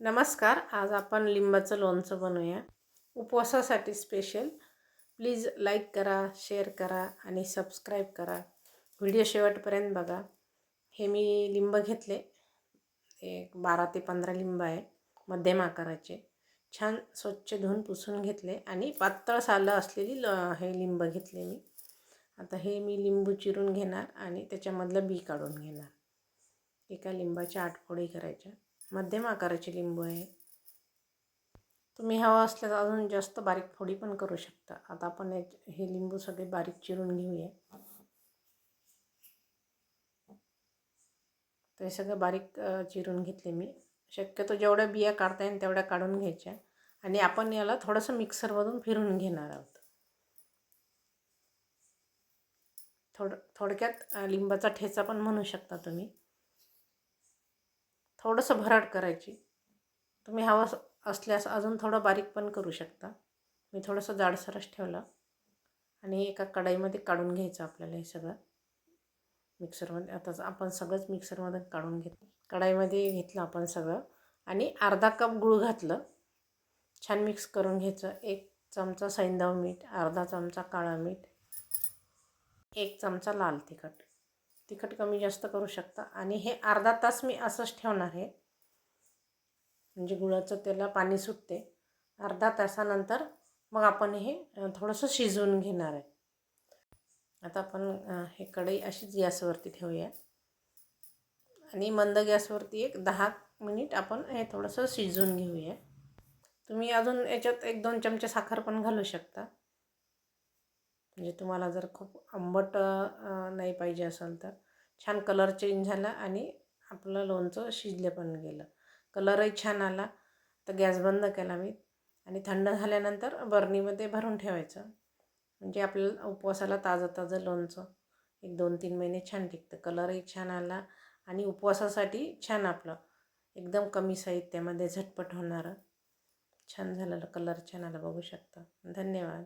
नमस्कार आज आपण लिंबाचं लोणचं बनवूया. उपवासासाठी स्पेशल प्लीज लाईक करा शेअर करा आणि सबस्क्राईब करा. व्हिडिओ शेवटपर्यंत बघा. हे मी लिंब घेतले. एक बारा ते पंधरा लिंब आहे मध्यम आकाराचे. छान स्वच्छ धुवून पुसून घेतले आणि पातळ सालं असलेली ल हे लिंब घेतले मी. आता हे मी लिंबू चिरून घेणार आणि त्याच्यामधलं बी काढून घेणार. एका लिंबाच्या आठ फोडी करायच्या. मध्यम आकाराचे लिंबू आहे. तुम्ही हवा असल्यास अजून जास्त बारीक फोडी पण करू शकता. आता आपण हे लिंबू सगळे बारीक चिरून घेऊया. ते सगळं बारीक चिरून घेतले मी. शक्यतो जेवढ्या बिया काढता येईल तेवढ्या काढून घ्यायच्या. आणि आपण याला थोडंसं मिक्सरमधून फिरून घेणार आहोत. थोडं थोडक्यात लिंबाचा ठेचा पण म्हणू शकता तुम्ही. थोडंसं भराट करायची. तुम्ही हवं असल्यास अजून थोडं बारीक पण करू शकता. मी थोडंसं जाडसरच ठेवलं. आणि एका कढाईमध्ये काढून घ्यायचं आपल्याला हे सगळं. मिक्सरमध्ये आताच आपण सगळंच मिक्सरमध्ये काढून घेत कढाईमध्ये घेतलं आपण सगळं. आणि अर्धा कप गूळ घातलं. छान मिक्स करून घ्यायचं. एक चमचा सैंदव मीठ अर्धा चमचा काळा मीठ एक चमचा लाल तिखट. तिखट कमी जास्त करू शकता. आणि हे अर्धा तास मी असंच ठेवणार आहे. म्हणजे गुळाचं त्याला पाणी सुटते. अर्धा तासानंतर मग आपण हे थोडंसं शिजवून घेणार आहे. आता आपण हे कढई अशीच गॅसवरती ठेवूया. आणि मंद गॅसवरती एक दहा मिनिट आपण हे थोडंसं शिजवून घेऊया. तुम्ही अजून याच्यात एक दोन चमचे साखर पण घालू शकता. म्हणजे तुम्हाला जर खूप आंबट नाही पाहिजे असेल तर. छान कलर चेंज झाला आणि आपलं लोणचं शिजले पण गेलं. कलरही छान आला. तर गॅस बंद केला मी आणि थंड झाल्यानंतर बर्नीमध्ये भरून ठेवायचं. म्हणजे आपल्याला उपवासाला ताजं ताजं लोणचं एक दोन तीन महिने छान टिकतं. कलरही छान आला आणि उपवासासाठी छान आपलं एकदम कमी साहित्यामध्ये झटपट होणारं. छान झालेलं. कलर छान आला. बघू शकता. धन्यवाद.